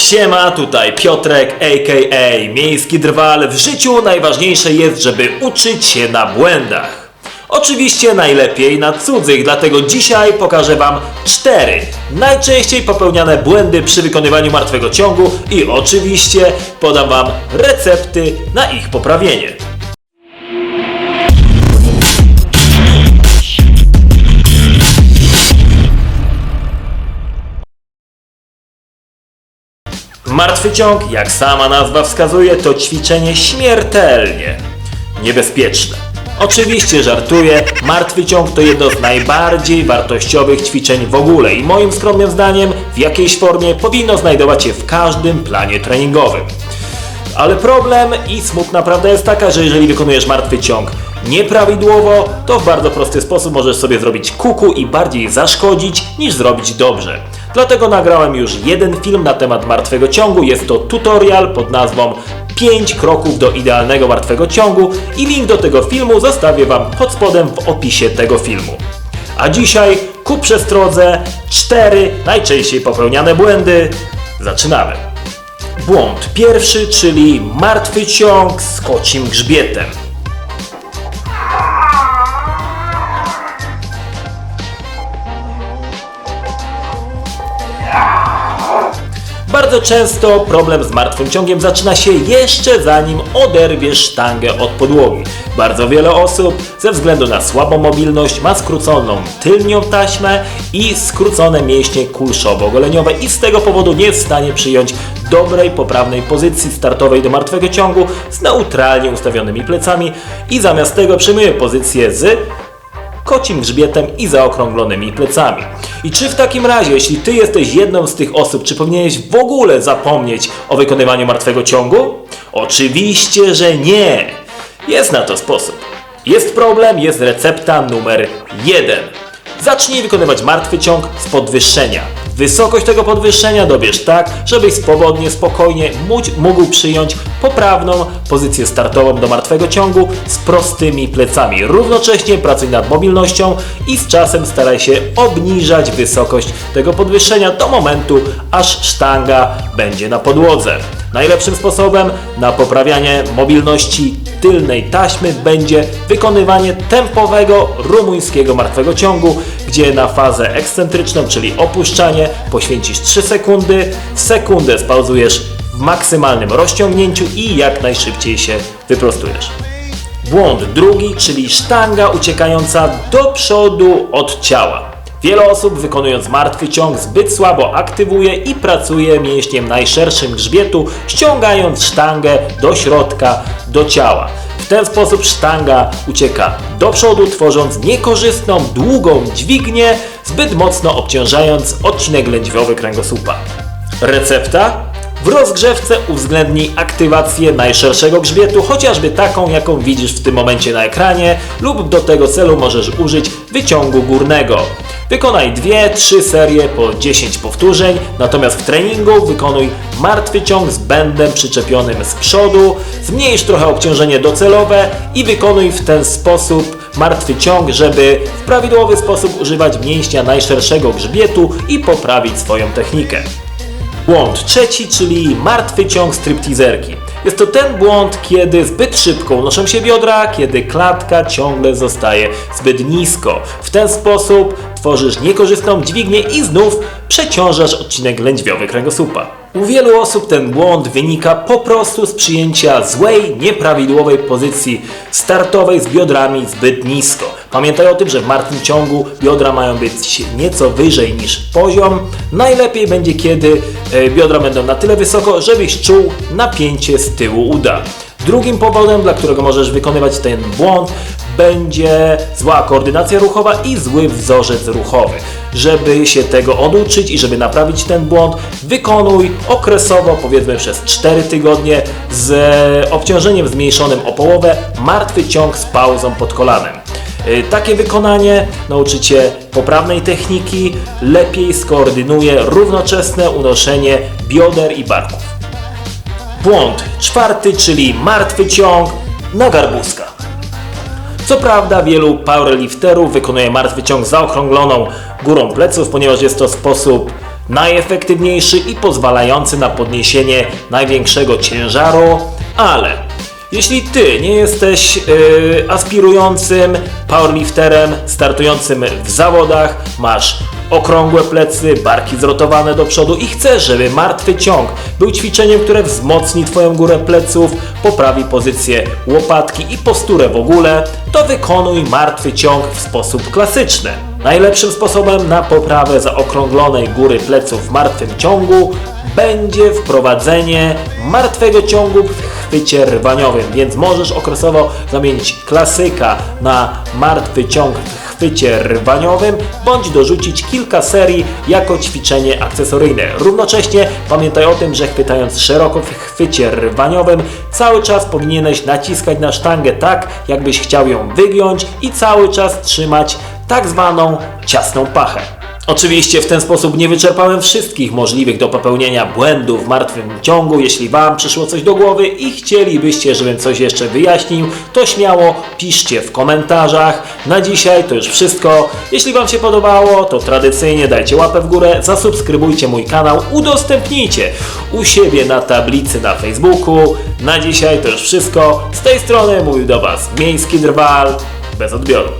Siema, tutaj Piotrek, a.k.a. Miejski Drwal. W życiu najważniejsze jest, żeby uczyć się na błędach. Oczywiście najlepiej na cudzych, dlatego dzisiaj pokażę Wam cztery najczęściej popełniane błędy przy wykonywaniu martwego ciągu i oczywiście podam Wam recepty na ich poprawienie. Martwy ciąg, jak sama nazwa wskazuje, to ćwiczenie śmiertelnie niebezpieczne. Oczywiście żartuję, martwy ciąg to jedno z najbardziej wartościowych ćwiczeń w ogóle i moim skromnym zdaniem w jakiejś formie powinno znajdować się w każdym planie treningowym. Ale problem i smutna prawda jest taka, że jeżeli wykonujesz martwy ciąg nieprawidłowo, to w bardzo prosty sposób możesz sobie zrobić kuku i bardziej zaszkodzić niż zrobić dobrze. Dlatego nagrałem już jeden film na temat martwego ciągu. Jest to tutorial pod nazwą 5 kroków do idealnego martwego ciągu i link do tego filmu zostawię Wam pod spodem w opisie tego filmu. A dzisiaj ku przestrodze 4 najczęściej popełniane błędy. Zaczynamy. Błąd pierwszy, czyli martwy ciąg z kocim grzbietem. Bardzo często problem z martwym ciągiem zaczyna się jeszcze zanim oderwiesz sztangę od podłogi. Bardzo wiele osób ze względu na słabą mobilność ma skróconą tylnią taśmę i skrócone mięśnie kulszowo-goleniowe i z tego powodu nie jest w stanie przyjąć dobrej, poprawnej pozycji startowej do martwego ciągu z neutralnie ustawionymi plecami i zamiast tego przyjmuje pozycję z kocim grzbietem i zaokrąglonymi plecami. I czy w takim razie, jeśli Ty jesteś jedną z tych osób, czy powinieneś w ogóle zapomnieć o wykonywaniu martwego ciągu? Oczywiście, że nie! Jest na to sposób. Jest problem, jest recepta numer jeden. Zacznij wykonywać martwy ciąg z podwyższenia. Wysokość tego podwyższenia dobierz tak, żebyś swobodnie, spokojnie mógł- mógł przyjąć poprawną pozycję startową do martwego ciągu z prostymi plecami. Równocześnie pracuj nad mobilnością i z czasem staraj się obniżać wysokość tego podwyższenia do momentu, aż sztanga będzie na podłodze. Najlepszym sposobem na poprawianie mobilności tylnej taśmy będzie wykonywanie tempowego rumuńskiego martwego ciągu, gdzie na fazę ekscentryczną, czyli opuszczanie, poświęcisz 3 sekundy, sekundę spauzujesz w maksymalnym rozciągnięciu i jak najszybciej się wyprostujesz. Błąd drugi, czyli sztanga uciekająca do przodu od ciała. Wiele osób wykonując martwy ciąg zbyt słabo aktywuje i pracuje mięśniem najszerszym grzbietu, ściągając sztangę do środka, do ciała. W ten sposób sztanga ucieka do przodu, tworząc niekorzystną, długą dźwignię, zbyt mocno obciążając odcinek lędźwiowy kręgosłupa. Recepta? W rozgrzewce uwzględnij aktywację najszerszego grzbietu, chociażby taką, jaką widzisz w tym momencie na ekranie, lub do tego celu możesz użyć wyciągu górnego. Wykonaj 2-3 serie po 10 powtórzeń, natomiast w treningu wykonuj martwy ciąg z będem przyczepionym z przodu, zmniejsz trochę obciążenie docelowe i wykonuj w ten sposób martwy ciąg, żeby w prawidłowy sposób używać mięśnia najszerszego grzbietu i poprawić swoją technikę. Błąd trzeci, czyli martwy ciąg stripteaserki. Jest to ten błąd, kiedy zbyt szybko unoszą się biodra, kiedy klatka ciągle zostaje zbyt nisko. W ten sposób tworzysz niekorzystną dźwignię i znów przeciążasz odcinek lędźwiowy kręgosłupa. U wielu osób ten błąd wynika po prostu z przyjęcia złej, nieprawidłowej pozycji startowej z biodrami zbyt nisko. Pamiętaj o tym, że w martwym ciągu biodra mają być nieco wyżej niż poziom. Najlepiej będzie, kiedy e, biodra będą na tyle wysoko, żebyś czuł napięcie z tyłu uda. Drugim powodem, dla którego możesz wykonywać ten błąd, będzie zła koordynacja ruchowa i zły wzorzec ruchowy. Żeby się tego oduczyć i żeby naprawić ten błąd, wykonuj okresowo, powiedzmy przez 4 tygodnie, z obciążeniem zmniejszonym o połowę, martwy ciąg z pauzą pod kolanem. Y, Takie wykonanie nauczy Cię poprawnej techniki, lepiej skoordynuje równoczesne unoszenie bioder i barków. Błąd czwarty, czyli martwy ciąg na garbuska. Co prawda wielu powerlifterów wykonuje martwy ciąg zaokrągloną górą pleców, ponieważ jest to sposób najefektywniejszy i pozwalający na podniesienie największego ciężaru, ale jeśli ty nie jesteś yy, aspirującym powerlifterem startującym w zawodach, masz okrągłe plecy, barki zrotowane do przodu i chcesz, żeby martwy ciąg był ćwiczeniem, które wzmocni Twoją górę pleców, poprawi pozycję łopatki i posturę w ogóle, to wykonuj martwy ciąg w sposób klasyczny. Najlepszym sposobem na poprawę zaokrąglonej góry pleców w martwym ciągu będzie wprowadzenie martwego ciągu w chwycie rwaniowym, więc możesz okresowo zamienić klasyka na martwy ciąg w chwycie rwaniowym, bądź dorzucić kilka serii jako ćwiczenie akcesoryjne. Równocześnie pamiętaj o tym, że chwytając szeroko w chwycie rwaniowym, cały czas powinieneś naciskać na sztangę tak, jakbyś chciał ją wygiąć i cały czas trzymać tak zwaną ciasną pachę. Oczywiście w ten sposób nie wyczerpałem wszystkich możliwych do popełnienia błędów w martwym ciągu. Jeśli Wam przyszło coś do głowy i chcielibyście, żebym coś jeszcze wyjaśnił, to śmiało piszcie w komentarzach. Na dzisiaj to już wszystko. Jeśli Wam się podobało, to tradycyjnie dajcie łapę w górę, zasubskrybujcie mój kanał, udostępnijcie u siebie na tablicy na Facebooku. Na dzisiaj to już wszystko. Z tej strony mówił do Was Miejski Drwal. Bez odbioru.